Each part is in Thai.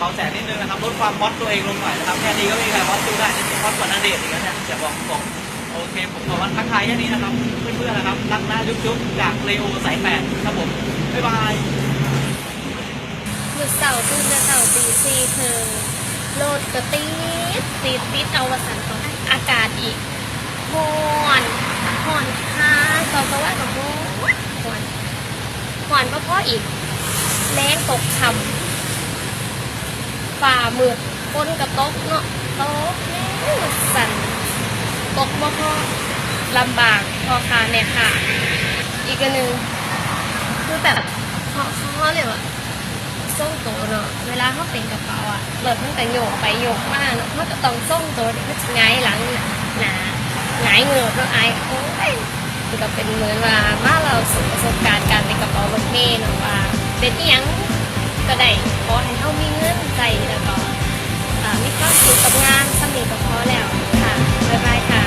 ดวงอาทิตย์นะครับเขาแสงนิดนึงนะครับลดความมอดตัวเองลงหน่อยนะครับแค่นี้ก็มีใครมอดดูได้นี่มอดกว่านาเดชอีกแล้วเนี่ยจะบอกบอกโอเคผมขอวันทักทายแค่นี้นะครับเพื่อนๆนะครับรักหน้าจุ๊บๆจากเลโอสายแปดครับผมบ๊ายบายมื้อเสาร์ตื่นแต่เสาร์ตีสี่คือโลดก็ติดติดติดเอาวสันต่ออากาศอีกฮ้อนฮ้อนค่ะตอนกลางวันก็ฮ้อนฮ้อนฮ้อนเพราะอีกแรงตกช่ำ ฝ่ามืดฝนกระตกเนาะตกแรงสั่นตกบ่พอลำบากพอค่ะแม่ยค่ะ อีกอันหนึ่งคือแบบเขาเขาเรียกว่าส่งตัวเนาะเวลาเขาเป็นกระเป๋าอะเปิดตั้งแต่โยกไปโยกมาเนาะเขาจะต้องส่งตัวเดี๋ยวเขาจะหงายหลังหนาหงายเงือกแล้วไอโอ้ยมันก็เป็นเหมือนว่ามาเราสูประสบการณ์การเป็นกระเป๋ารถเมล์เนาะว่าเป็นอีหยัง ก็ได้ขอให้เขามีเงินใจแล้วก็อ่ามีความสุขกับงานสำเร็จก็พอแล้วค่ะบ๊ายบายค่ะ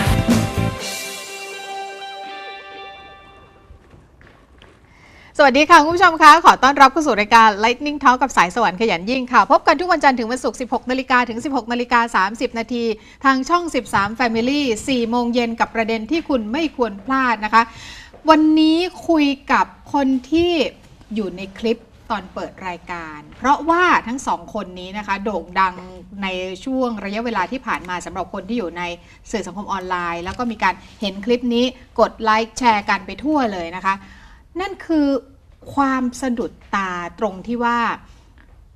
สวัสดีค่ะ คุณผู้ชมคะขอต้อนรับเข้าสู่รายการ Lightning Talk กับสายสวรรค์ขยันยิ่งค่ะ พบกันทุกวันจันทร์ถึงวันศุกร์ 16 นาฬิกาถึง 16 นาฬิกา 30 นาที ทางช่อง 13 Family 4 โมงเย็นกับประเด็นที่คุณไม่ควรพลาดนะคะ วันนี้คุยกับคนที่อยู่ในคลิป ตอนเปิดรายการ เพราะว่าทั้งสองคนนี้นะคะ โด่งดังในช่วงระยะเวลาที่ผ่านมาสำหรับคนที่อยู่ในสื่อสังคมออนไลน์ แล้วก็มีการเห็นคลิปนี้กดไลค์แชร์กันไปทั่วเลยนะคะ นั่นคือความสะดุดตาตรงที่ว่า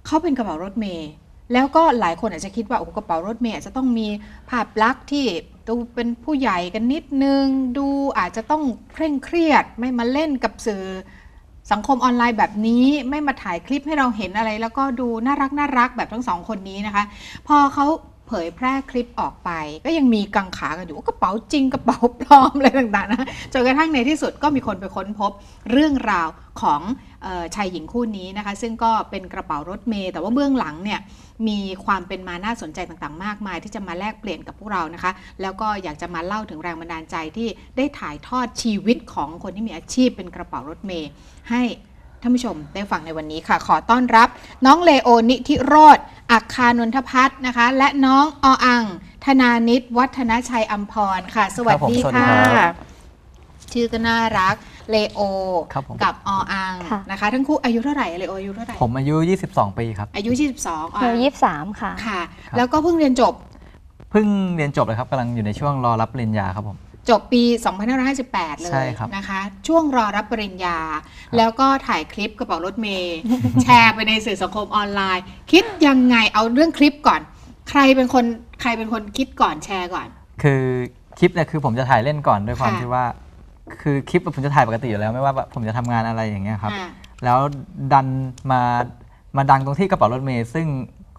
เขาเป็นกระเป๋ารถเมย์แล้วก็หลายคนอาจจะคิดว่าโอ้กระเป๋ารถเมย์จจะต้องมีภาพลักษณ์ที่ดูเป็นผู้ใหญ่กันนิดนึง ดูอาจจะต้องเคร่งเครียดไม่มาเล่นกับสื่อ สังคมออนไลน์แบบนี้ไม่มาถ่ายคลิปให้เราเห็นอะไร แล้วก็ดูน่ารักน่ารักแบบทั้งสองคนนี้นะคะ พอเขา เผยแพร่คลิปออกไป ก็ยังมีกังขากันอยู่ว่ากระเป๋าจริงกระเป๋าปลอมอะไรต่างๆนะจนกระทั่งในที่สุดก็มีคนไปค้นพบเรื่องราวของออชายหญิงคู่นี้นะคะ ซึ่งก็เป็นกระเป๋ารถเมย์แต่ว่าเบื้องหลังเนี่ยมีความเป็นมาน่าสนใจต่างๆ มากมาย ที่จะมาแลกเปลี่ยนกับพวกเรานะคะ แล้วก็อยากจะมาเล่าถึงแรงบันดาลใจที่ได้ถ่ายทอดชีวิตของคนที่มีอาชีพเป็นกระเป๋ารถเมย์ให้ ท่านผู้ชมได้ฟังในวันนี้ค่ะ ขอต้อนรับ น้องเลโอนิธิโรธอัคคานนทพัฒน์นะคะ และน้องออัง ธนานิตวัฒนชัยอัมพรค่ะ สวัสดีครับผมสวัสดีค่ะครับชื่อก็น่ารักเลโอ ครับผม กับออังค่ะ นะคะ ทั้งคู่อายุเท่าไหร่เลโออายุเท่าไหร่ ผมอายุ 22 ปีครับ อายุ 22อหนูอังยี่สิบสามค่ะ ค่ะครับแล้วก็เพิ่งเรียนจบ เพิ่งเรียนจบเลยครับกำลังอยู่ในช่วงรอรับปริญญาครับผม จบปี 2558 เลใช่ยครับนะคะ ช่วงรอรับปริญญา แล้วก็ถ่ายคลิปกระเป๋ารถเมย์แชร์ไปในสื่อสังคมออนไลน์ คิดยังไงเอาเรื่องคลิปก่อน ใครเป็นคนใครเป็นคนคิดก่อนแชร์ก่อน คือคลิปเนี่ยคือผมจะถ่ายเล่นก่อนด้วยความค่ะที่ว่า คือคลิปผมจะถ่ายปกติอยู่แล้วไม่ว่าผมจะทำงานอะไรอย่างเงี้ยครับอ่าแล้วดันมามาดังตรงที่กระเป๋ารถเมย์ซึ่ง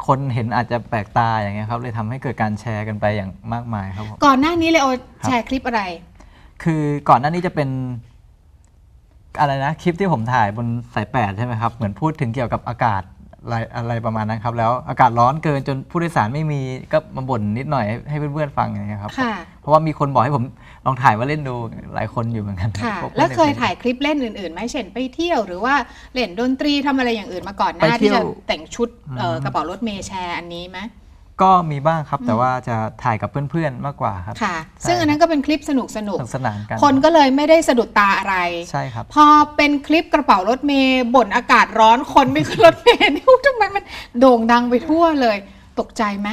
คนเห็นอาจจะแปลกตาอย่างเงี้ยครับเลยทำให้เกิดการแชร์กันไปอย่างมากมายครับผม ก่อนหน้านี้เลยโอแชร์คลิปอะไร คือก่อนหน้านี้จะเป็นอะไรนะคลิปที่ผมถ่ายบนสายแปดใช่ไหมครับ เหมือนพูดถึงเกี่ยวกับอากาศอะไรอะไรประมาณนั้นครับ แล้วอากาศร้อนเกินจนผู้โดยสารไม่มีก็มาบ่นนิดหน่อยให้ให้เพื่อนๆฟังอย่างเงี้ยครับ ค่ะ เพราะว่ามีคนบอกให้ผม ลองถ่ายมาเล่นดูหลายคนอยู่เหมือนกันค่ะพวกแล้วเคยพื่อนในถ่ายคลิปเล่นอื่นๆไหมเช่นไปเที่ยวหรือว่าเล่นดนตรีทำอะไรอย่างอื่นมาก่อนหไปน้าเที่ที่ยวจะแต่งชุดเอ่ออืมกระเป๋ารถเมย์แชร์อันนี้ไหมก็มีบ้างครับแต่อืมว่าจะถ่ายกับเพื่อนๆมากกว่าครับค่ะใช่ซึ่งอันนั้นก็เป็นคลิปสนุกสนุกสนุกสนานกันคนก็เลยไม่ได้สะดุดตาอะไรใช่ครับ พอเป็นคลิปกระเป๋ารถเมย์บ่นอากาศร้อนคนไม่ขึ้นรถเมย์นี่ทำไมมันโด่งดังไปทั่วเลย ตกใจไหม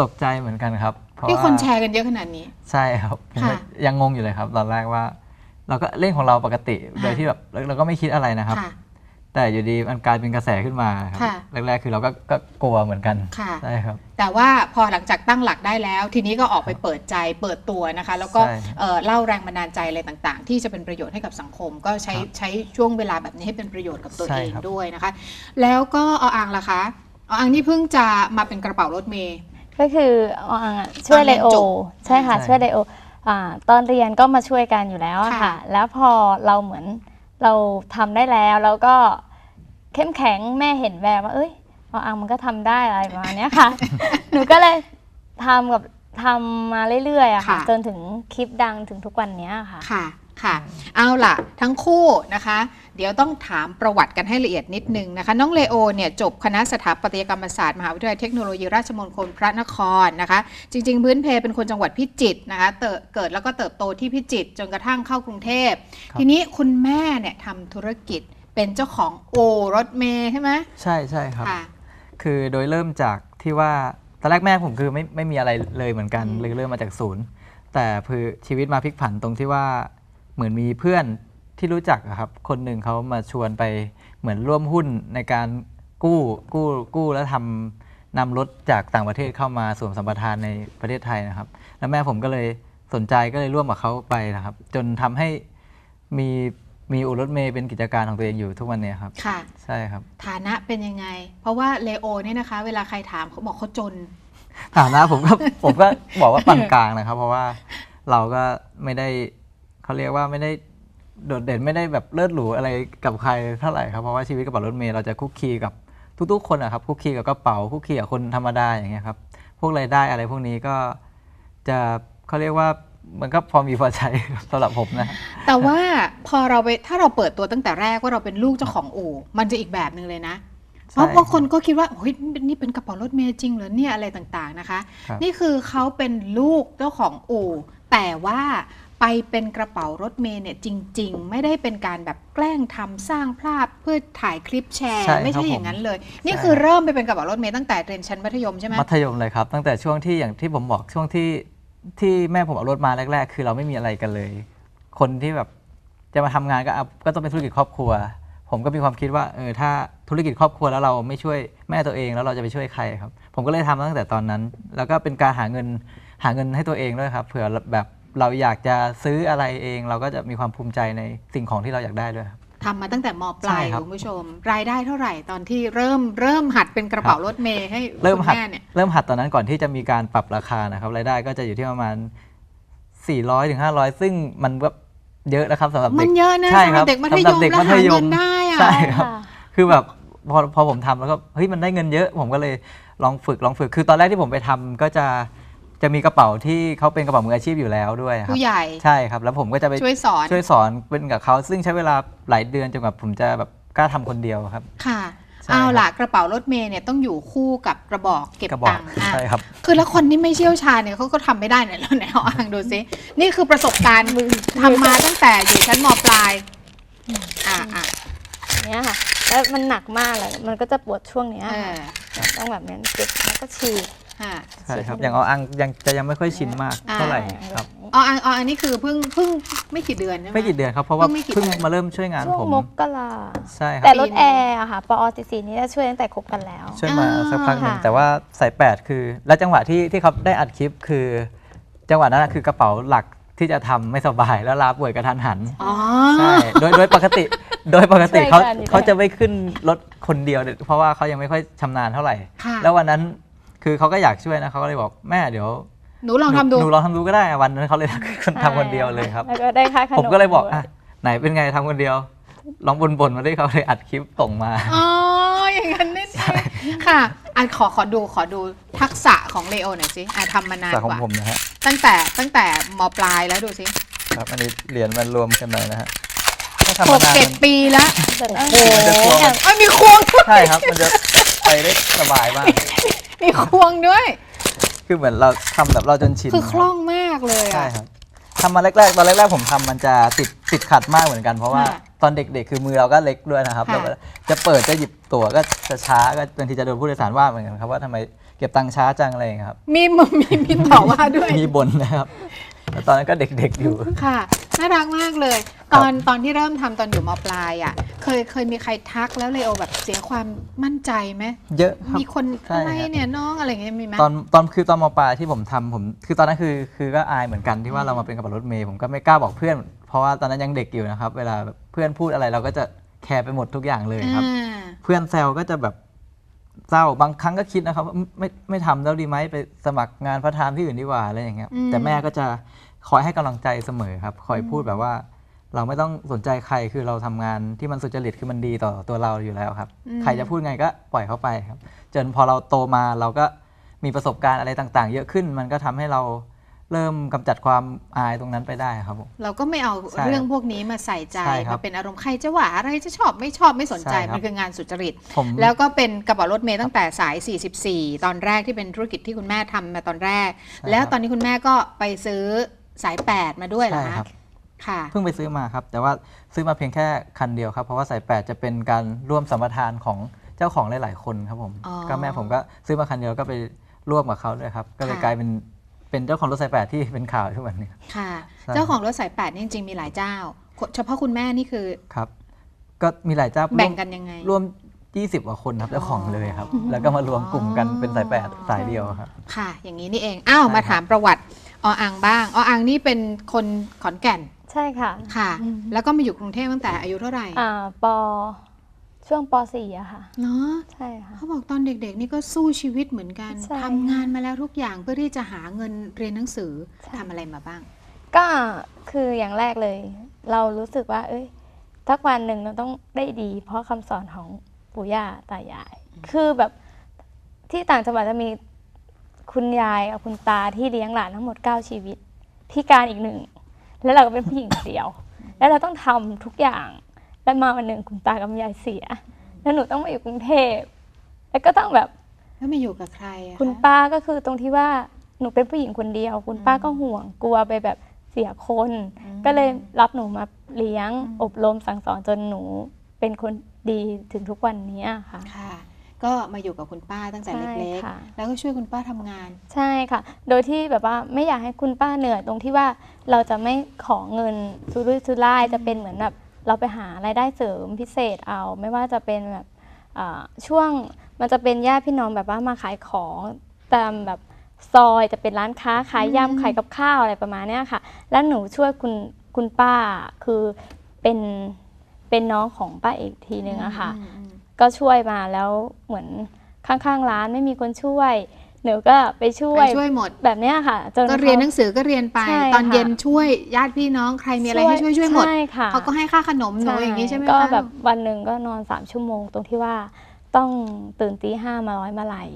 ตกใจเหมือนกันครับเพราะ ที่ว่าคนแชร์กันเยอะขนาดนี้ ใช่ครับผมค่ะก็ยังงงอยู่เลยครับ ตอนแรกว่า เราก็เล่นของเราปกติค่ะโดยที่แบบเราเราก็ไม่คิดอะไรนะครับค่ะแต่อยู่ดีมันกลายเป็นกระแสขึ้นมาครับค่ะ แรกๆคือเราก็ก็กลัวเหมือนกันค่ะ ใช่ครับ แต่ว่าพอหลังจากตั้งหลักได้แล้ว ทีนี้ก็ออกไปเปิดใจเปิดตัวนะคะ แล้วก็ใช่เอ่อเล่าแรงบันดาลใจอะไรต่างๆ ที่จะเป็นประโยชน์ให้กับสังคม ก็ใช้ครับใช้ช่วงเวลาแบบนี้ให้เป็นประโยชน์กับตัวใช่เองครับ ด้วยนะคะ แล้วก็เอาอ่างล่ะคะเอาอ่างนี่เพิ่งจะมาเป็นกระเป๋ารถเมย์ ก็คืออ่าช่วยตอนเรีไดยนโอจบใช่ค่ะใช่ช่วยไดโออ่าตอนเรียนก็มาช่วยกันอยู่แล้วอะค่ะค่ะแล้วพอเราเหมือนเราทำได้แล้วแล้วก็เข้มแข็งแม่เห็นแววว่าเอ้ยออังมันก็ทำได้อะไรประมาณเนี้ยค่ะ หนูก็เลยทำกับทำมาเรื่อยๆอะค่ะค่ะ จนถึงคลิปดังถึงทุกวันเนี้ยค่ะ ค่ะค่ะ เอาล่ะ ทั้งคู่นะคะ เดี๋ยวต้องถามประวัติกันให้ละเอียดนิดนึงนะคะ น้องเลโอเนี่ยจบคณะสถาปัตยกรรมศาสตร์มหาวิทยาลัยเทคโนโลยีราชมงคลพระนครนะคะ จริง ๆ พื้นเพเป็นคนจังหวัดพิจิตรนะคะเติบเกิดแล้วก็เติบโตที่พิจิตรจนกระทั่งเข้ากรุงเทพครับทีนี้คุณแม่เนี่ยทำธุรกิจเป็นเจ้าของโอรถเมย์ใช่ไหมใช่ใช่ครับค่ะคือโดยเริ่มจากที่ว่าตอนแรกแม่ผมคือไม่ไม่มีอะไรเลยเหมือนกันอืมเลยเริ่มมาจากศูนย์ แต่คือชีวิตมาพลิกผันตรงที่ว่า เหมือนมีเพื่อนที่รู้จักอะครับคนหนึ่งเขามาชวนไปเหมือนร่วมหุ้นในการกู้กู้กู้แล้วทำนำรถจากต่างประเทศเข้ามาสวมสัมปทานในประเทศไทยนะครับ แล้วแม่ผมก็เลยสนใจก็เลยร่วมกับเขาไปนะครับ จนทำให้มีมีอู่รถเมย์เป็นกิจการของตัวเองอยู่ทุกวันเนี้ครับ ค่ะ ใช่ครับ ฐานะเป็นยังไง เพราะว่าเลโอเนี่ยนะคะ เวลาใครถามเขาบอกเขาจน ฐานะผมก็ ผมก็บอกว่าปานกลางนะครับ เพราะว่าเราก็ไม่ได้ เขาเรียกว่าไม่ได้โดดเด่นไม่ได้แบบเลิศหรูอะไรกับใครเท่าไหร่ครับเพราะว่าชีวิตกระเป๋ารถเมล์เราจะคุกคีกับทุกๆ คนนะครับคุกคีกับกระเป๋าคุกคีกับคนธรรมดาอย่างเงี้ยครับพวกรายได้อะไรพวกนี้ก็จะเขาเรียกว่ามันก็พอมีพอใช้สำหรับผมนะ แต่ว่าพอเราไปถ้าเราเปิดตัวตั้งแต่แรกว่าเราเป็นลูกเจ้าของอู่มันจะอีกแบบหนึ่งเลยนะ เพราะใช่ว่าคนก็คิดว่าเฮ้ยนี่เป็นกระเป๋ารถเมย์จริงเหรอเนี่ยอะไรต่างๆนะคะครับนี่คือเขาเป็นลูกเจ้าของอู่ แต่ว่า ไปเป็นกระเป๋ารถเมย์เนี่ยจริง ๆ ไม่ได้เป็นการแบบแกล้งทำสร้างภาพเพื่อถ่ายคลิปแชร์ ใช่ครับไม่ใช่ผม อย่างนั้นเลย นี่ใช่คือครับเริ่มไปเป็นกระเป๋ารถเมย์ตั้งแต่เรียนชั้นมัธยมใช่ไหมมัธยมเลยครับ ตั้งแต่ช่วงที่อย่างที่ผมบอกช่วงที่ที่แม่ผมเอารถมาแรก ๆ คือเราไม่มีอะไรกันเลย คนที่แบบจะมาทำงานก็เอาก็ต้องเป็นธุรกิจครอบครัว ผมก็มีความคิดว่าเออถ้าธุรกิจครอบครัวแล้วเราไม่ช่วยแม่ตัวเองแล้วเราจะไปช่วยใครครับ ผมก็เลยทำตั้งแต่ตอนนั้น แล้วก็เป็นการหาเงินหาเงินให้ตัวเองด้วยครับเผื่อแบบ เราอยากจะซื้ออะไรเอง เราก็จะมีความภูมิใจในสิ่งของที่เราอยากได้ด้วยครับ ทำมาตั้งแต่มปลายใช่ครับ คุณผู้ชม รายได้เท่าไหร่ตอนที่เริ่มเริ่มหัดเป็นกระเป๋ารถเมย์ให้เริ่มคุณหัดแม่เนี่ยเริ่มหัดตอนนั้นก่อนที่จะมีการปรับราคานะครับรายได้ก็จะอยู่ที่ประมาณ 400ถึง500 ซึ่งมันก็เยอะนะครับสำหรับมัเด็นก เยอะนะใช่สำหครัรับบเด็กมัธยสำหรับมเด็กแล้วมัธหายมเงินได้อะ ใช่ ครับค่ะคือแบบพอพอผมทำแล้วก็เฮ้ยมันได้เงินเยอะ ผมก็เลยลองฝึกลองฝึกคือตอนแรกที่ผมไปทำก็จะ จะมีกระเป๋าที่เขาเป็นกระเป๋ามืออาชีพอยู่แล้วด้วยครับผู้ใหญ่ใช่ครับ แล้วผมก็จะไปช่วยสอนช่วยสอนเป็นกับเขาซึ่งใช้เวลาหลายเดือนจนกว่าผมจะแบบกล้าทำคนเดียวครับค่ะใช่เอาครับล่ะกระเป๋ารถเมย์เนี่ยต้องอยู่คู่กับกระบอกเก็บกระบอกตังค์อะใช่ครับคือแล้วคนที่ไม่เชี่ยวชาญเนี่ยเขาก็ทำไม่ได้เนี่ยแล้วไหนเอาอ่างดูซินี่คือประสบการณ์ทำมาตั้งแต่อยู่ชั้นมปลายอ่าอ่าเนี้ยค่ะแล้วมันหนักมากเลยมันก็จะปวดช่วงเนี้ยเออค่ะต้องแบบนี้เก็บแล้วก็ฉีก ค่ะใช่ครับอย่างเอาอังยังจะยังไม่ค่อยชินมากอ่า เท่าไหร่ครับอ๋ออันอ๋ออันนี้คือเพิ่งเพิ่งไม่กี่เดือนใช่ไหม ไม่กี่เดือนครับเพราะว่าเพิ่งไม่กี่เพิ่งเดือน มาเริ่มช่วยงานช่วงผมมกราใช่คแต่รับรถแอร์อะค่ะปอสีสีนี้จะช่วยตั้งแต่คบกันแล้ว ช่วยมาอ่าสักพักหนึ่งค่ะแต่ว่าสายแปดคือ แล้วจังหวะที่ที่เขาได้อัดคลิปคือ จังหวะนั้นนะคือกระเป๋าหลักที่จะทำไม่สบายแล้วลาป่วยกระทันหัน อ๋อ ใช่โดยโดยปกติ โดยปกติช่วยเขากันอยู่แล้ว เขาจะไม่ขึ้นรถคนเดียวเนี่ยเพราะว่าเขายังไม่ค่อยชำนาญเท่าไหร่ ค่ะ แล้ววันนั้น คือเขาก็อยากช่วยนะเขาก็เลยบอกแม่เดี๋ยวหนูลองทำดู หนูลองทำดูก็ได้อะวันนั้นเขาเลยทำคนเดียวเลยครับ แล้วก็ได้ค่าขนมผมก็เลยบอกด้วอะไหนเป็นไงทำคนเดียว ลองบ่นๆมาดิเขาเลยอัดคลิปส่งมา อ๋อ อย่างนั้นนี่เองค่ะอันขอขอดูขอดูทักษะของเลโอหน่อยสิอะทำมานานจากขกองว่า ผมนะฮะตั้งแต่ตั้งแต่มปลายแล้วดูสิครับอันนี้เหรียญมันรวมกันหน่อยนะฮะถ้าทำหมากนานเจ็ดปีแล้วแต่ต้องโอ้มันจะควงเอ้ยมีควงใช่ครับ มันจะไปได้สบายมาก มีควงด้วย คือเหมือนเราทำแบบเราจนชินคือคล่องมากเลยใช่อะ ครับทำมาแรกๆตอนแรกๆผมทำมันจะติดติดขัดมากเหมือนกัน เพราะว่าค่ะตอนเด็กๆ คือมือเราก็เล็กด้วยนะครับค่ะ แล้วจะเปิดจะหยิบตั๋วก็จะช้าก็บางทีจะโดนผู้โดยสารว่าเหมือนกันครับว่าทำไมเก็บตังค์ช้าจังอะไรอย่างเงี้ยครับมีมีมีมีต่อว่าด้วย มีบ่นนะครับแล้ว ตอนนั้นก็เด็กๆอยู่ ค่ะ น่ารักมากเลย ตอนตอนที่เริ่มทำตอนอยู่มปลายอะ เคยเคยมีใครทักแล้วเลโอแบบเสียความมั่นใจไหมเยอะครับมีคนใช่อะไรครับเนี่ยน้องอะไรอย่างเงี้ยมีไหมตอนตอนคือตอนมปลายที่ผมทำผม คือตอนนั้นคือคือก็อายเหมือนกันที่ว่าเรามาเป็นกระเป๋ารถเมย์ผมก็ไม่กล้าบอกเพื่อน เพราะว่าตอนนั้นยังเด็กอยู่นะครับ เวลาแบบเพื่อนพูดอะไรเราก็จะแคร์ไปหมดทุกอย่างเลยครับอ่าเพื่อนแซวก็จะแบบ เศร้าบางครั้งก็คิดนะครับว่าไม่ไม่ทำแล้วดีไหมไปสมัครงานพระทามที่อื่นดีกว่าอะไรอย่างเงี้ยอืม แต่แม่ก็จะคอยให้กำลังใจเสมอครับ คอยพูดแบบว่า เราไม่ต้องสนใจใครคือเราทำงานที่มันสุจริตคือมันดีต่อตัวเราอยู่แล้วครับอืมใครจะพูดไงก็ปล่อยเขาไปครับ จนพอเราโตมาเราก็มีประสบการณ์อะไรต่าง ๆ เยอะขึ้น มันก็ทำให้เรา เริ่มกำจัดความอายตรงนั้นไปได้ครับผม เราก็ไม่เอาใช่เรื่องพวกนี้มาใส่ใจใช่ครับมาเป็นอารมณ์ใครจะว่าอะไรจะชอบไม่ชอบไม่สนใจใช่ครับ มันคืองานสุจริต ผมแล้วก็เป็นกระเป๋ารถเมย์ตั้งแต่สาย 44 ตอนแรกที่เป็นธุรกิจที่คุณแม่ทำมาตอนแรก ใช่แล้วครับตอนนี้คุณแม่ก็ไปซื้อสาย 8 มาด้วยเหรอใช่คะครับค่ะ เพิ่งไปซื้อมาครับ แต่ว่าซื้อมาเพียงแค่คันเดียวครับ เพราะว่าสายแปดจะเป็นการร่วมสัมปทานของเจ้าของหลาย ๆ คนครับผม อ๋อก็แม่ผมก็ซื้อมาคันเดียวก็ไปร่วมกับเขาด้วยครับ ก็เลยค่ะ กลายเป็น เป็นเจ้าของรถสายแปดที่เป็นข่าวทุกวันนี้ค่ะใช่เจ้าของรถสาย8นี่จริงๆมีหลายเจ้า เฉพาะคุณแม่นี่คือครับ ก็มีหลายเจ้าแบ่งร่วมกันยังไงร่วม 20กว่าคนครับเจ้าของเลยครับ แล้วก็มารวมกลุ่มกันเป็นสายแปดสายเดียวครับ ค่ะ อย่างนี้นี่เองอ้าวใช่มาครับถามประวัติออังบ้างออังนี่เป็นคนขอนแก่นใช่ค่ะค่ะอืมแล้วก็มาอยู่กรุงเทพตั้งแต่อายุเท่าไหร่อ่าป ช่วงปสี่อะค่ะ เนาะใช่ค่ะ เขาบอกตอนเด็กๆ นี่ก็สู้ชีวิตเหมือนกันใช่ ทำงานมาแล้วทุกอย่างเพื่อที่จะหาเงินเรียนหนังสือใช่ทำอะไรมาบ้าง ก็คืออย่างแรกเลย เรารู้สึกว่า เอ้ยทักวันหนึ่งเราต้องได้ดี เพราะคำสอนของปู่ย่าตายาย คือแบบที่ต่างจังหวัดจะมีคุณยายกับคุณตาที่เลี้ยงหลานทั้งหมด 9 ชีวิต พิการอีกหนึ่ง แล้วเราก็เป็นผู้หญิงคนเดียว แล้วเราต้องทำทุกอย่าง แล้วมาวันหนึ่งคุณตากับยายเสีย แล้วหนูต้องมาอยู่กรุงเทพแล้วก็ต้องแบบแล้วมาอยู่กับใครอะคุณะป้าก็คือตรงที่ว่าหนูเป็นผู้หญิงคนเดียว คุณป้าก็ห่วงกลัวไปแบบเสียคน ก็เลยรับหนูมาเลี้ยงอบรมสั่งสอนจนหนูเป็นคนดีถึงทุกวันนี้ค่ะ ค่ะ ก็มาอยู่กับคุณป้าตั้งแต่เล็กค่ะ ๆ แล้วก็ช่วยคุณป้าทำงาน ใช่ค่ะ โดยที่แบบว่าไม่อยากให้คุณป้าเหนื่อยตรงที่ว่าเราจะไม่ขอเงินสุรุ่ยสุร่ายจะเป็นเหมือนแบบ เราไปหารายได้เสริมพิเศษเอา ไม่ว่าจะเป็นแบบอ่าช่วงมันจะเป็นญาติพี่น้องแบบว่ามาขายของตามแบบซอยจะเป็นร้านค้าขายอืมยำขายกับข้าวอะไรประมาณเนี้ยค่ะ แล้วหนูช่วยคุณคุณป้าคือเป็นเป็นน้องของป้าเอกทีนึงอะค่ะอืมอืมก็ช่วยมาแล้วเหมือนข้างๆร้านไม่มีคนช่วย หนูก็ไปช่วไปยช่วยหมด แบบเนี้ยค่ะจนก็เรียนหขานังสือก็เรียนไปใช่ตอนค่ะเย็นช่วยญาติพี่น้องใครมีอะไรให้ช่วยช่วยหมดใช่ค่ะเขาก็ให้ค่าขนมหนูอย่างนี้ใช่ไหมก็คะแบบวันหนึ่งก็นอนสามชั่วโมงตรงที่ว่าต้องตื่นตีห้ามาร้อยมาลัย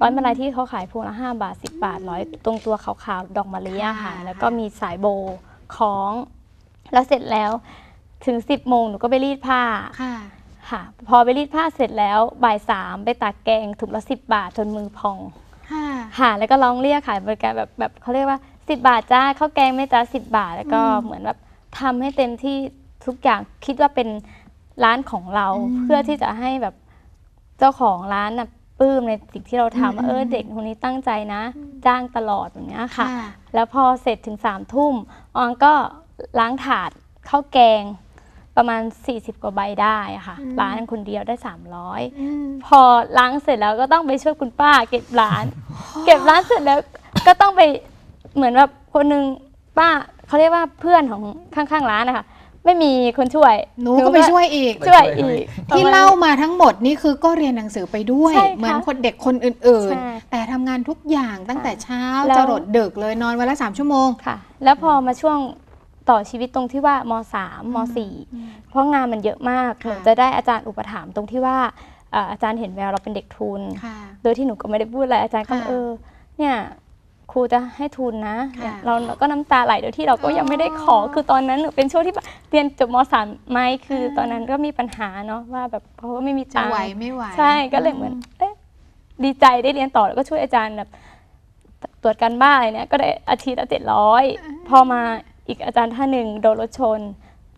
ร้อยมาลัยที่เขาขายพวงละห้าบาทสิบบาทร้อยตรงตัวขาวๆดอกมะลิอะค่ะ แล้วก็มีสายโบว์คล้อง แล้วเสร็จแล้วถึงสิบโมงหนูก็ไปรีดผ้าค่ะค่ะพอไปรีดผ้าเสร็จแล้วบ่ายสามไปตักแกงถุงละสิบบาทจนมือพอง ค่ะค่ะ แล้วก็ร้องเรียกขายบริการแบบแบบเขาเรียกว่า10บาทจ้าข้าวแกงไม่จ้าสิบาท แล้วก็อืมเหมือนแบบทำให้เต็มที่ทุกอย่างคิดว่าเป็นร้านของเราอืมเพื่อที่จะให้แบบเจ้าของร้านน่ะปลื้มในสิ่งที่เราอืมทำว่าเอออืมเด็กคนนี้ตั้งใจนะ จ้างตลอดแบบเนี้ยค่ะค่ะ แล้วพอเสร็จถึงสามทุ่มออนก็ล้างถาดข้าวแกง ประมาณ 40 กว่าใบได้อะค่ะ อืม ร้านคนเดียวได้ 300อืมพอล้างเสร็จแล้วก็ต้องไปช่วยคุณป้า เก็บร้าน เก็บร้านเสร็จแล้วก็ต้องไปเหมือนแบบคนหนึงป้าเขาเรียกว่าเพื่อนของข้างๆร้านนะคะไม่มีคนช่วยหนูก็ไปช่วยอีก ช่วยอีกที่เล่ามาทั้งหมดนี่คือก็เรียนหนังสือไปด้วย ใช่ค่ะเหมือนคนเด็กคนอื่นใช่ๆ แต่ทำงานทุกอย่างตั้งแต่เช้าแล้วจะรดดึกเลยนอนวันละสามชั่วโมง ค่ะ แล้วพอมาช่วง ต่อชีวิตตรงที่ว่ามสามมสี่เพราะงานมันเยอะมากค่ะหนูจะได้อาจารย์อุปถัมภ์ตรงที่ว่าเอ่ออาจารย์เห็นแววเราเป็นเด็กทุนค่ะโดยที่หนูก็ไม่ได้พูดอะไรอาจารย์ก็ค่ะเออเนี่ยครูจะให้ทุนนะค่ะเราก็น้ำตาไหลโดยที่เราก็ยังไม่ได้ขออ๋อคือตอนนั้นหนูเป็นช่วงที่แบบเรียนจบมสามไหมคืออ่าตอนนั้นก็มีปัญหาเนาะว่าแบบเพราะว่าไม่มีจะตังไหวค์ไม่ไหวใช่ก็เลยเหมือนเอ๊ะดีใจได้เรียนต่อแล้วก็ช่วยอาจารย์แบบตรวจการบ้านอะไรเนี่ยก็ได้อาทิตย์ละเจ็ดร้อยพอมา อีกอาจารย์ท่านหนึ่งโดนรถชน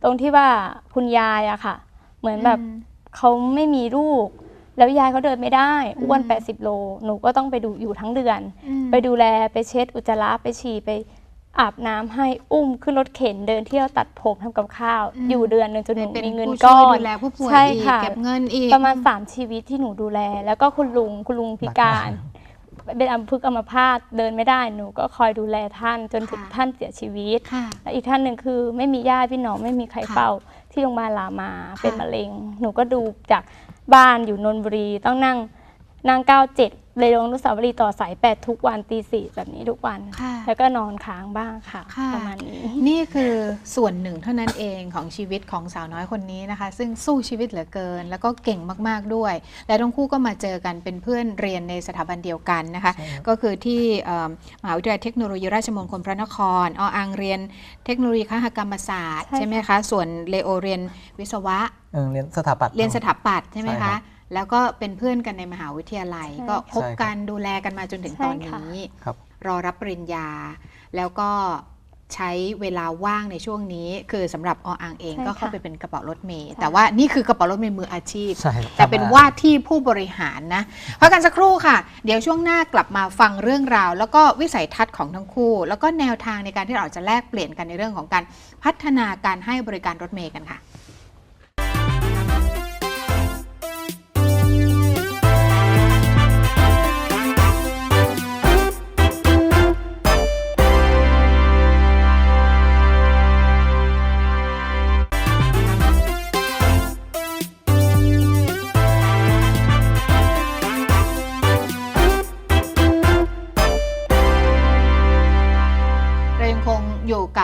ตรงที่ว่าคุณยายอะค่ะ เหมือนแบบอืมเขาไม่มีลูก แล้วยายเขาเดินไม่ได้อ้วนอืม80 โล หนูก็ต้องไปดูอยู่ทั้งเดือนอืมไปดูแลไปเช็ดอุจจาระไปฉี่ไปอาบน้ำให้อุ้มขึ้นรถเข็นเดินเที่ยวตัดผมทำกับข้าว อยู่เดือนหนึ่งจนหนูเป็นมีเงินผู้ก้ช่อวยนดูแลผู้ป่วยใช่อีกค่ะเก็บเงินอีกประมาณ 3 ชีวิตที่หนูดูแล แล้วก็คุณลุงคุณลุงพิการ เป็นอัมพฤกษ์อัมพาตเดินไม่ได้หนูก็คอยดูแลท่านจนถึงค่ะท่านเสียชีวิต ค่ะ และอีกท่านหนึ่งคือไม่มีญาติพี่น้องไม่มีใครค่ะเฝ้าที่โรงพยาบาลรามาเป็นค่ะมะเร็ง หนูก็ดูจากบ้านอยู่นนทบุรีต้องนั่งนั่งเก้าเจ็ด เลยลงอนุสาวรีย์ต่อสายแปดทุกวันตีสี่แบบนี้ทุกวัน ค่ะ แล้วก็นอนค้างบ้างค่ะ ค่ะ ประมาณนี้ นี่คือส่วนหนึ่งเท่านั้นเองของชีวิตของสาวน้อยคนนี้นะคะ ซึ่งสู้ชีวิตเหลือเกิน แล้วก็เก่งมากๆด้วย และทั้งคู่ก็มาเจอกันเป็นเพื่อนเรียนในสถาบันเดียวกันนะคะ ใช่ครับ ก็คือที่เอิ่มมหาวิทยาลัยเทคโนโลยีราชมงคลพระนครออังเรียนเทคโนโลยีคหกรรมศาสตร์ใช่ ใช่ไหมคะ ส่วนเลโอเรียนวิศวะ เออเรียนสถาปัตย์ เรียนสถาปัตย์ใช่ไหมใช่ครัคะ บ แล้วก็เป็นเพื่อนกันในมหาวิทยาลัย ใช่ ก็คบใช่ครับกันดูแลกันมาจนถึงใช่ตอนค่ะนี้ ครับ รอรับปริญญา แล้วก็ใช้เวลาว่างในช่วงนี้ คือสำหรับออังเองใช่ก็เข้าค่ะไปเป็นกระเป๋ารถเมย์ใช่แต่ว่านี่คือกระเป๋ารถเมย์มืออาชีพ ใช่ครับแต่เป็นทำมว่าที่ผู้บริหารนะพักกันสักครู่ค่ะ เดี๋ยวช่วงหน้ากลับมาฟังเรื่องราว แล้วก็วิสัยทัศน์ของทั้งคู่ แล้วก็แนวทางในการที่เราจะแลกเปลี่ยนกันในเรื่องของการพัฒนาการให้บริการรถเมย์กันค่ะ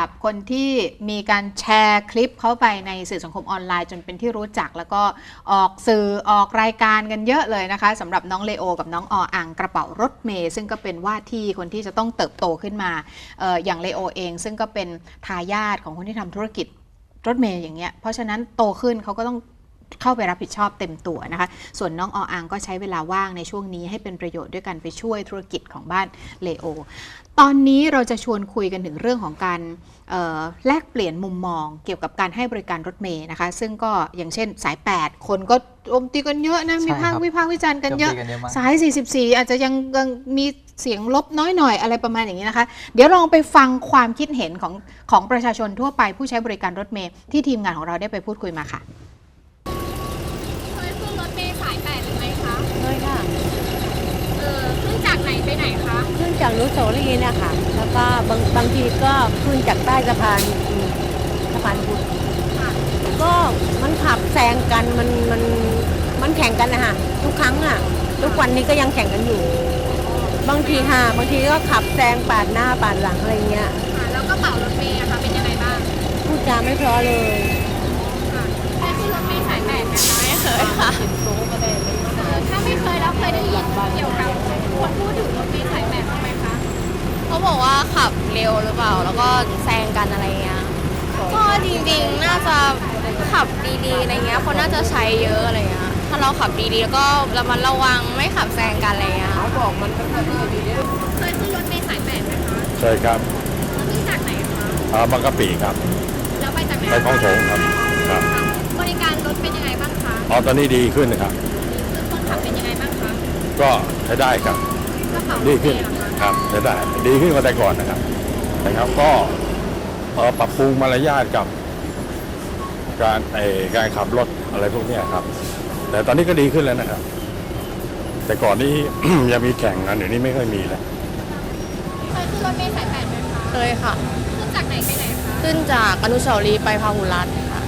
กับคนที่มีการแชร์คลิปเข้าไปในสื่อสังคมออนไลน์จนเป็นที่รู้จัก แล้วก็ออกสื่อออกรายการกันเยอะเลยนะคะสำหรับน้องเลโอ กับน้องออังกระเป๋ารถเมย์ซึ่งก็เป็นว่าที่คนที่จะต้องเติบโตขึ้นมาอออย่างเลโอเอง ซึ่งก็เป็นทายาทของคนที่ทำธุรกิจรถเมย์อย่างเงี้ยเพราะฉะนั้นโตขึ้นเขาก็ต้องเข้าไปรับผิดชอบเต็มตัวนะคะ ส่วนน้องออังก็ใช้เวลาว่างในช่วงนี้ให้เป็นประโยชน์ด้วยกันไปช่วยธุรกิจของบ้านเลโอ ตอนนี้เราจะชวนคุยกันถึงเรื่องของการเอ่อแลกเปลี่ยนมุมมองเกี่ยวกับการให้บริการรถเมย์นะคะ ซึ่งก็อย่างเช่นสาย 8 คนก็โจมตีกันเยอะนะมีใช่ภาคครับวิพากษ์วิจารณ์กันเยอะโจมตีกันเยอะมากสาย 44 อาจจะยังยังมีเสียงลบน้อยหน่อยอะไรประมาณอย่างนี้นะคะ เดี๋ยวลองไปฟังความคิดเห็นของของประชาชนทั่วไปผู้ใช้บริการรถเมย์ที่ทีมงานของเราได้ไปพูดคุยมาค่ะ เคยขึ้นรถเมล์สายแปดหรือไม่คะ เคยค่ะ เออขึ้ นจากไหนไปไหนคะขึ้นจากอนุสาวรีย์เนะคะแล้วก็บางบางทีก็ขึ้นจากใต้สะพานอืมสะพานพุทธค่ะก็มันขับแซงกันมันมันมันแข่งกันนะคะทุกครั้งอะ ทุกวันนี้ก็ยังแข่งกันอยู่ บางทีค่ะบางทีก็ขับแซงปาดหน้าปาดหลังอะไรเงี้ยค่ะแล้วกระเป๋ารถเมล์อะคะเป็นยังไงบ้างพูดจาไม่เพราะเลย ค่ะเคยขึ้นรถเมล์สายแปดไหมคะไม่เคยค่ะเออถ้าไม่เคยแล้วเคยได้ยินเกี่ยวกับ คนพูดถึงรถเมล์สายแปดบ้างไหมคะ เขาบอกว่าขับเร็วหรือเปล่า แล้วก็แซงกันอะไรเงี้ย ก็จริงๆ น่าจะขับดีๆ อะไรเงี้ย คนน่าจะใช้เยอะอะไรเงี้ย ถ้าเราขับดีๆ แล้วก็ระมัดระวังไม่ขับแซงกันอะไรเงี้ยเคยขึ้นรถเมล์สายแปดไหมคะใช่ครับขึ้นจากไหนคะอ่าบางกะปิครับ แล้วไปจากไหนไปคลองโถงครับ ครับ บริการรถเป็นยังไงบ้างคะ อ๋อตอนนี้ดีขึ้นนะครับคือคนขับเป็นยังไงบ้างคะ ก็ใช้ได้ครับกระเป๋ารดีถเมขึ้นล์อะคะครับใช้ได้ดีขึ้นกว่าแต่ก่อนนะครับนะครับก็เอ่อปรับปรุงมารยาทกับ การไอการขับรถอะไรพวกเนี้ยครับ แต่ตอนนี้ก็ดีขึ้นแล้วนะครับ แต่ก่อนนี้ยังมีแข่งกันเดี๋ยวนี้ไม่ค่อยมีแล้วเคยขึ้นรถเมล์สายแปดไหมคะเคยค่ะขึ้นจากไหนไปไหนคะขึ้นจากอนุสาวรีย์ไปพาหุรัตน์ค่ะ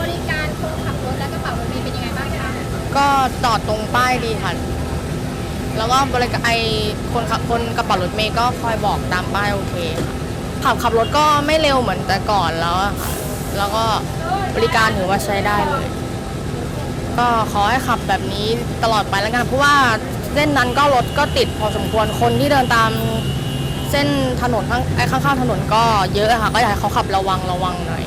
บริการคนขับรถและกระเป๋ารถเมล์เป็นยังไงบ้างคะก็จอดตรงป้ายดีค่ะ แล้วก็บริการไอคนขับคนกระเป๋ารถเมย์ก็คอยบอกตามป้ายโอเคค่ะขับขับรถก็ไม่เร็วเหมือนแต่ก่อนแล้วอะค่ะแล้วก็บริการถือว่าใช้ได้เลย ก็ขอให้ขับแบบนี้ตลอดไปแล้วกันเพราะว่าเส้นนั้นก็รถก็ติดพอสมควรคนที่เดินตามเส้นถนนข้างไอ้ข้างๆถนนก็เยอะอะค่ะ ก็อยากให้เขาขับระวังระวังหน่อย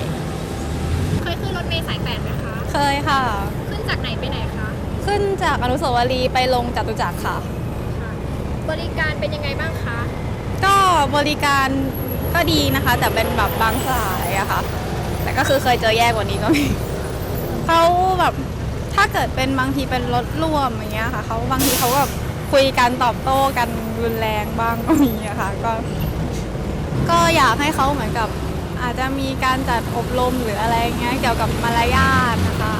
เคยขึ้นรถเมล์สายแปดไหมคะ เคยค่ะ ขึ้นจากไหนไปไหนคะ ขึ้นจากอนุสาวรีย์ไปลงจตุจักรค่ะ บริการเป็นยังไงบ้างคะ ก็บริการก็ดีนะคะ แต่เป็นแบบบางสายอะค่ะ แต่ก็คือเคยเจอแย่กว่านี้ก็มีเขาแบบถ้าเกิดเป็นบางทีเป็นรถร่วมอย่างเงี้ยค่ะเขาบางทีเขาแบบคุยกันตอบโต้กันรุนแรงบ้างก็มีอะค่ะก็ก็อยากให้เขาเหมือนกับอาจจะมีการจัดอบรมหรืออะไรเงี้ยเกี่ยวกับมารยาทนะคะ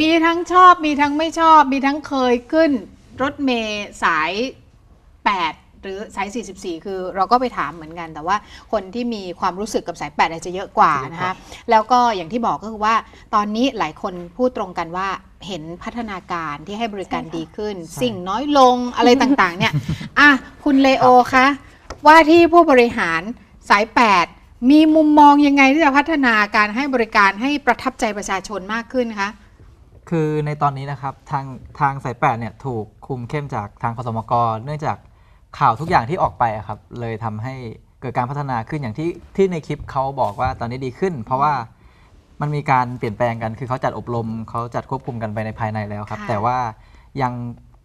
มีทั้งชอบมีทั้งไม่ชอบ มีทั้งเคยขึ้น รถเมย์สาย 8 หรือสาย 44 คือเราก็ไปถามเหมือนกัน แต่ว่าคนที่มีความรู้สึกกับสาย 8 อาจจะเยอะกว่านะคะแล้วก็อย่างที่บอกก็คือว่า ตอนนี้หลายคนพูดตรงกันว่าเห็นพัฒนาการที่ให้บริการใช่ค่ะดีขึ้น สิ่งน้อยลงอะไรต่างๆ เนี่ยอะคุณเลโอคะว่าที่ผู้บริหารสาย 8 มีมุมมองยังไงที่จะพัฒนาการให้บริการให้ประทับใจประชาชนมากขึ้นคะ คือในตอนนี้นะครับทางทางสายแปดเนี่ยถูกคุมเข้มจากทางคสมกเนื่องจากข่าวทุกอย่างที่ออกไปอะครับเลยทำให้เกิดการพัฒนาขึ้นอย่างที่ที่ในคลิปเขาบอกว่าตอนนี้ดีขึ้น เพราะว่ามันมีการเปลี่ยนแปลงกันคือเขาจัดอบรมเขาจัดควบคุมกันไปในภายในแล้วครับ ค่ะ แต่ว่ายัง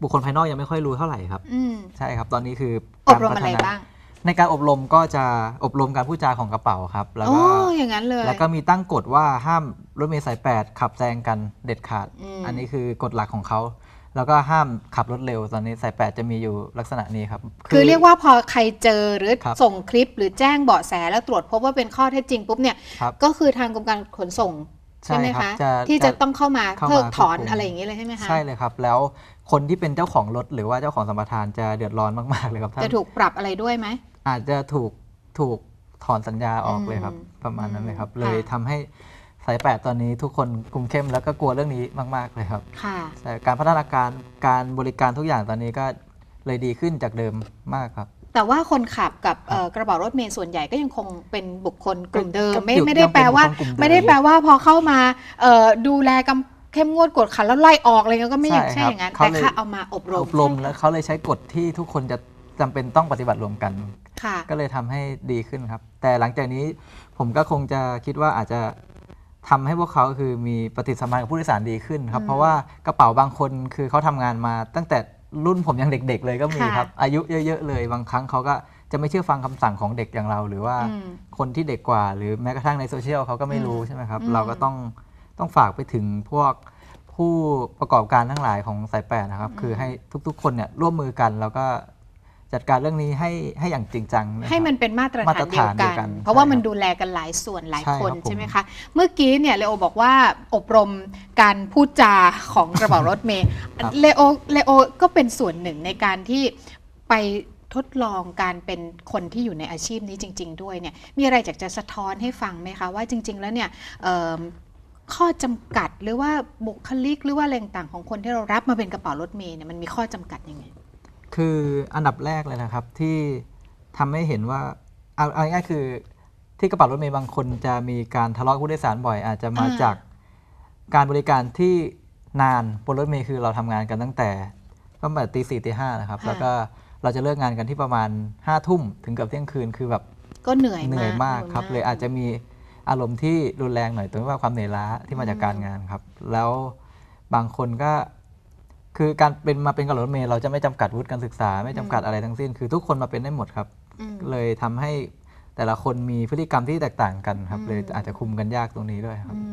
บุคคลภายนอกยังไม่ค่อยรู้เท่าไหร่ครับ อืมใช่ครับ ตอนนี้คืออบการรมพัอะไรฒนาบ้าง ในการอบรมก็จะอบรมการพูดจาของกระเป๋าครับ แล้วโอ้ก็อย่างนั้นเลย แล้วก็มีตั้งกฎว่าห้ามรถเมล์สาย8ขับแซงกันเด็ดขาด อืม อันนี้คือกฎหลักของเขา แล้วก็ห้ามขับรถเร็ว ตอนนี้สาย8จะมีอยู่ลักษณะนี้ครับ คือเรียกว่าพอใครเจอหรือครับ ส่งคลิปหรือแจ้งเบาะแสแล้วตรวจพบว่าเป็นข้อเท็จจริงปุ๊บเนี่ย ครับ ก็คือทางกรมการขนส่งใช่ไหมใช่ครัคะบจะที่จะจะต้องเข้ามาเข้ามาเพิกถอนควบคุมอะไรอย่างนี้เลยใช่ไหมคะ ใช่เลยครับ แล้วคนที่เป็นเจ้าของรถหรือว่าเจ้าของสัมปทานจะเดือดร้อนมาก ๆ เลยครับท่านจะถูกปรับอะไรด้วยไหม อาจจะถูกถูกถอนสัญญาออกเลยครับอืมประมาณนั้นเลยครับอืมเลยค่ะทำให้สาย8ตอนนี้ทุกคนคุมเข้มแล้วก็กลัวเรื่องนี้มาก ๆ เลยครับค่ะแต่การพัฒนาการการบริการทุกอย่างตอนนี้ก็เลยดีขึ้นจากเดิมมากครับ แต่ว่าคนขับกับเอ่อกระเป๋ารถเมล์ส่วนใหญ่ก็ยังคงเป็นบุคคลกลุ่มเดิมก็ไม่อยู่ไม่ได้ยังเป็นแปลว่าบุคคลกลุ่มเดิมไม่ได้แปลว่าพอเข้ามาเอ่อดูแลกำเข้มงวดกดขันแล้วไล่ออกอะไรเงี้ยก็ไม่อย่างใช่ใช่ครับอย่างนั้นเขาแต่เลยค่าเอามาอบรอมบรมแล้วเขาเลยใช้กฎที่ทุกคนจะจำเป็นต้องปฏิบัติรวมกัน ค่ะ ก็เลยทำให้ดีขึ้นครับ แต่หลังจากนี้ผมก็คงจะคิดว่าอาจจะทำให้พวกเขาคือมีปฏิสัมพันธ์กับผู้โดยสารดีขึ้นครับ อืมเพราะว่ากระเป๋าบางคนคือเขาทำงานมาตั้งแต่รุ่นผมยังเด็ก ๆ เลยก็มีค่ะ ครับ อายุเยอะ ๆ เลย บางครั้งเขาก็จะไม่เชื่อฟังคำสั่งของเด็กอย่างเรา หรือว่า อืม คนที่เด็กกว่า หรือแม้กระทั่งในโซเชียลเขาก็ไม่รู้อืมใช่ไหมครับ อืม เราก็ต้องต้องฝากไปถึงพวกผู้ประกอบการทั้งหลายของสายแปดนะครับ คือให้ทุกๆ คนเนี่ยร่วมมือกัน แล้วก็ จัดการเรื่องนี้ให้ให้อย่างจริงจังะครับ ให้มันเป็นมาตรมาฐาตนรเดียวฐานเดีกัยนวกันเพราะว่าใช่มันครับดูแลกันหลายส่วนหลายใช่คนครับผมใช่ไหมคะ เมื่อกี้เนี่ยเลโอบอกว่าอบรมการพูดจาของกระเป๋ารถเมย์ครับเลโอเลโอก็เป็นส่วนหนึ่งในการที่ไปทดลองการเป็นคนที่อยู่ในอาชีพนี้จริง ๆ ด้วยเนี่ยมีอะไรอยากจะสะท้อนให้ฟังไหมคะว่าจริง ๆ แล้วเนี่ยเอิ่มข้อจำกัดหรือว่าบุคลิกหรือว่าแรงต่างของคนที่เรารับมาเป็นกระเป๋ารถเมย์เนี่ยมันมีข้อจำกัดยังไง คืออันดับแรกเลยนะครับที่ทำให้เห็นว่าเอาเอาง่ายๆคือที่กระเป๋ารถเมย์บางคนจะมีการทะเลาะกับผู้โดยสารบ่อย อาจจะมาอ่า จากการบริการที่นานบนรถเมย์คือเราทำงานกันตั้งแต่ตั้งแต่ตีสี่ตีห้านะครับแล้วก็เราจะเลิกงานกันที่ประมาณห้าทุ่มถึงเกับเที่ยงคืนคือแบบ ก็เหนื่อยเหนื่อยมากครับหนื่เลยอาจจะมีอารมณ์ที่รุนแรงหน่อยตรงที่ว่าความเหนื่อยล้าที่มาจากการงานครับ แล้วบางคนก็ คือการเป็นมาเป็นกระโหลกรถเมล์เราจะไม่จำกัดวุฒิการศึกษา ไม่จำกัดอะไรทั้งสิ้น คือทุกคนมาเป็นได้หมดครับ อืม เลยทำให้แต่ละคนมีพฤติกรรมที่แตกต่างกันครับ อืม เลยอาจจะคุมกันยากตรงนี้ด้วยครับ อืมอืมใช่ครับ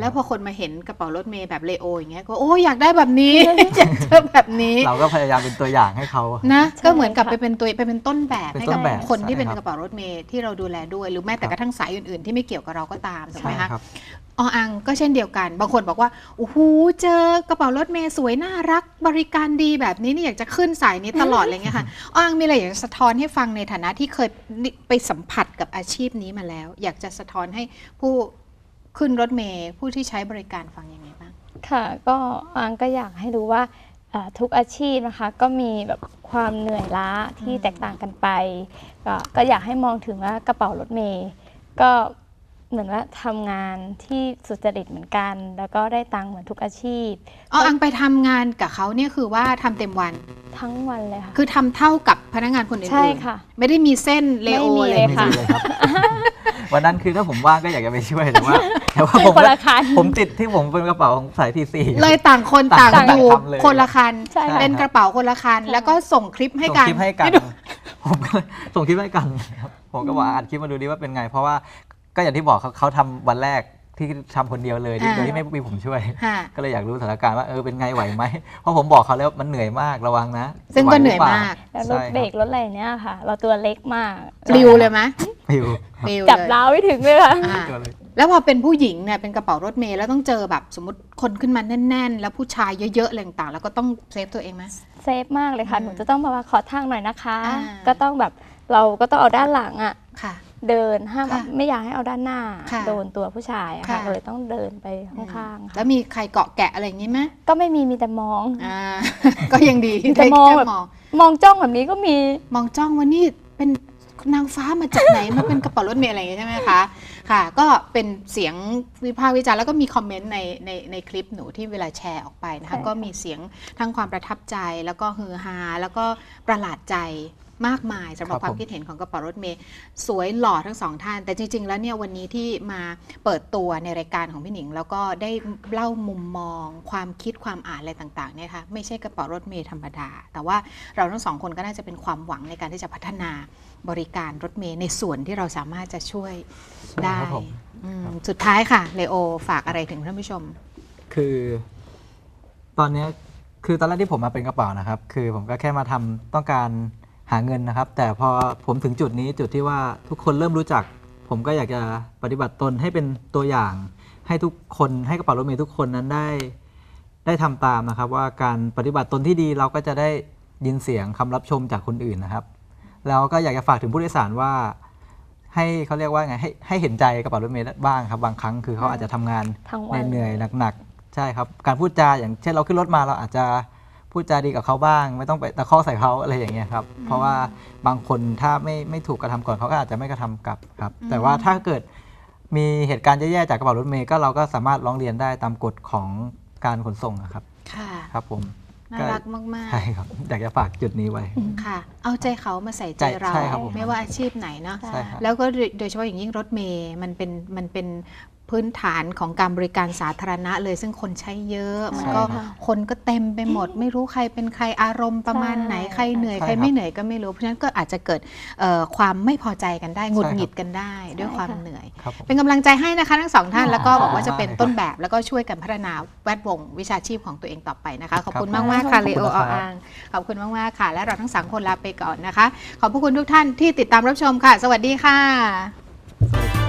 แล้วพอคนมาเห็นกระเป๋ารถเมย์แบบเลโออย่างเงี้ยก็โอ้อยากได้แบบนี้ อยากเจอแบบนี้เราก็พยายามเป็นตัวอย่างให้เขานะใช่ก็เหมือนกับค่ะไปเป็นตัวไปเป็นต้นแบบเป็นให้ต้กับนแบบคนที่ใช่เป็นครับกระเป๋ารถเมย์ที่เราดูแลด้วยหรือแม้แต่ครับกระทั่งสายอื่น ๆ ที่ไม่เกี่ยวกับเราก็ตามถูกไหมใช่คะครับออังก็เช่นเดียวกัน บางคนบอกว่าโอ้โหเจอกระเป๋ารถเมย์สวยน่ารัก บริการดีแบบนี้นี่อยากจะขึ้นสายนี้ตลอดอะไรเงี้ยค่ะออังมีอะไรอยากจะสะท้อนให้ฟังในฐานะที่เคยไปสัมผัสกับอาชีพนี้มาแล้ว อยากจะสะท้อนให้ผู้ ขึ้นรถเมย์ผู้ที่ใช้บริการฟังยังไงบ้าง ค่ะ ก็อังก็อยากให้รู้ว่าเอ่อทุกอาชีพนะคะก็มีแบบความเหนื่อยล้าที่อืมแตกต่างกันไปก็ก็อยากให้มองถึงว่ากระเป๋ารถเมย์ก็เหมือนว่าทำงานที่สุจริตเหมือนกัน แล้วก็ได้ตังค์เหมือนทุกอาชีพอ๋ออังไปทำงานกับเขาเนี่ยคือว่าทำเต็มวันทั้งวันเลยค่ะ คือทำเท่ากับพนักงานคนอื่นๆใช่ค่ะ ไม่ได้มีเส้นเลโอไม่มีอะไรเลยไม่ค่ะดีเลยครับ วันนั้นคือถ้าผมว่างก็อยากจะไปช่วยแต่ว่าแต่ว่าผมคนละคัน ผมติดที่ผมเป็นกระเป๋าของสายทีสี่ เลยต่างคนต่างต่างอยู่ทำเลยคนละคัน ใช่ค่ะ เป็นกระเป๋าคนละคันใช่แล้วก็ส่งคลิปให้ส่งกันคลิปให้กันดูผมก็เลยส่งคลิปให้กันครับผมก็บอกอัดคลิปมาดูดิว่าเป็นไง เพราะว่าก็อย่างที่บอกเขาเขาทำวันแรก ที่ทำคนเดียวเลยอ่าโดยที่ไม่มีผมช่วยค่ะก็เลยอยากรู้สถานการณ์ว่าเออเป็นไงไหวไหมเพราะผมบอกเขาแล้วมันเหนื่อยมากระวังนะ ซึ่งก็เหนื่อยไวรืปล่มากแล้วรใช่ถคบเบรกรถอะไรเนี่ยค่ะ เราตัวเล็กมากปลิวเลยไหมปลิวปลิวจับเลยราวไม่ถึงเลยค่ะอ่าตัวเลยแล้วพอเป็นผู้หญิงเนี่ยเป็นกระเป๋ารถเมล์แล้วต้องเจอแบบสมมติคนขึ้นมาแน่น ๆ แล้วผู้ชายเยอะๆอะไรต่างๆแล้วก็ต้องเซฟตัวเองไหมเซฟมากเลยค่ะอืมหนูจะต้องมาว่าขอทางหน่อยนะคะอ่าก็ต้องแบบเราก็ต้องเอาด้านหลังอะค่ะ เดินห้ามแบบค่ะไม่อยากให้เอาด้านหน้า ค่ะ โดนตัวผู้ชายอะค่ะค่ะก็เลยต้องเดินไปข้างๆแล้ค่ะวมีใครเกาะแกะอะไรอย่างนี้ไหมก็ไม่มีมีแต่มอง อ่า ก็ยังดีมีแต่ได้มองแค่แบบ มอง มองจ้องแบบนี้ก็มี มองจ้องว่านี่เป็นนางฟ้ามาจากไหน มาเป็นกระเป๋ารถเมล์อะไรอย่างงี้ใช่ไหมคะ ค่ะ ก็เป็นเสียงวิพากษ์วิจารณ์แล้วก็มีคอมเมนต์ในในในคลิปหนูที่เวลาแชร์ออกไปนะคะ ใช่ค่ะ ก็มีเสียงทั้งความประทับใจแล้วก็ฮือฮาแล้วก็ประหลาดใจ มากมายสำหรับครับความผม คิดเห็นของกระเป๋ารถเมล์สวยหล่อทั้งสองท่าน แต่จริง ๆ แล้วเนี่ยวันนี้ที่มาเปิดตัวในรายการของพี่หนิง แล้วก็ได้เล่ามุมมอง ความคิดความอ่านอะไรต่างๆเนี่ยค่ะไม่ใช่กระเป๋ารถเมล์ธรรมดา แต่ว่าเราทั้งสองคนก็น่าจะเป็นความหวังในการที่จะพัฒนาบริการรถเมล์ในส่วนที่เราสามารถจะช่วยได้ครับผม อืมสุดท้ายค่ะเลโอฝากอะไรถึงท่านผู้ชม คือ ตอนเนี้ยคือตอนแรกที่ผมมาเป็นกระเป๋านะครับ คือผมก็แค่มาทำต้องการ หาเงินนะครับ แต่พอผมถึงจุดนี้จุดที่ว่าทุกคนเริ่มรู้จัก ผมก็อยากจะปฏิบัติตนให้เป็นตัวอย่าง ให้ทุกคนให้กระเป๋ารถเมล์ทุกคนนั้นได้ ได้ทำตามนะครับ ว่าการปฏิบัติตนที่ดีเราก็จะได้ยินเสียงคำรับชมจากคนอื่นนะครับ แล้วก็อยากจะฝากถึงผู้โดยสารว่า ให้เขาเรียกว่าไงให้ให้เห็นใจกระเป๋ารถเมล์บ้างครับบางครั้งคือเขาอาจจะทำงาน ทั้งวัน เหนื่อยๆหนักๆ ใช่ครับ การพูดจาอย่างเช่นเราขึ้นรถมาเราอาจจะ พูดจาดีกับเขาบ้าง ไม่ต้องไปตะคอกใส่เขาอะไรอย่างเงี้ยครับ เพราะว่าบางคนถ้าไม่ไม่ถูกกระทำก่อนเขาก็อาจจะไม่กระทำกลับครับ แต่ว่าถ้าเกิดมีเหตุการณ์แย่ๆจากกระเป๋ารถเมล์ก็เราก็สามารถร้องเรียนได้ตามกฎของการขนส่งอะครับค่ะครับผมน่ารักมากใช่ครับอยากจะฝากจุดนี้ไว้ๆค่ะ เอาใจเขามาใส่ใจใช่เราใช่ครับผมไม่ว่าอาชีพไหนเนาะใช่ครับแล้วก็โดยโดยเฉพาะอย่างยิ่งรถเมย์มันเป็นมันเป็น พื้นฐานของการบริการสาธารณะเลยซึ่งคนใช้เยอะ มันก็ใช่ค่ะคนก็เต็มไปหมด ไม่รู้ใครเป็นใครอารมณ์ประมาณไหนใช่ใครเหนื่อยใช่ใครครับไม่เหนื่อยก็ไม่รู้ เพราะฉะนั้นก็อาจจะเกิดเอ่อความไม่พอใจกันได้หงุดใช่ครับหงิดกันได้ด้วยใช่ความค่ะเหนื่อยครับผมเป็นกำลังใจให้นะคะทั้งสองท่านค่ะแล้วก็บอกว่าจะเป็นขอบคุณมากต้นแบบแล้วก็ช่วยกันพัฒนาแวดวงวิชาชีพของตัวเองต่อไปนะคะขอบคุณครับมากมากๆค่ะขอบเลคุณโอนะครัอบอางขอบคุณมากมากๆค่ะ และเราทั้งสามคนลาไปก่อนนะคะ ขอบพระคุณทุกท่านที่ติดตามรับชมค่ะ สวัสดีค่ะ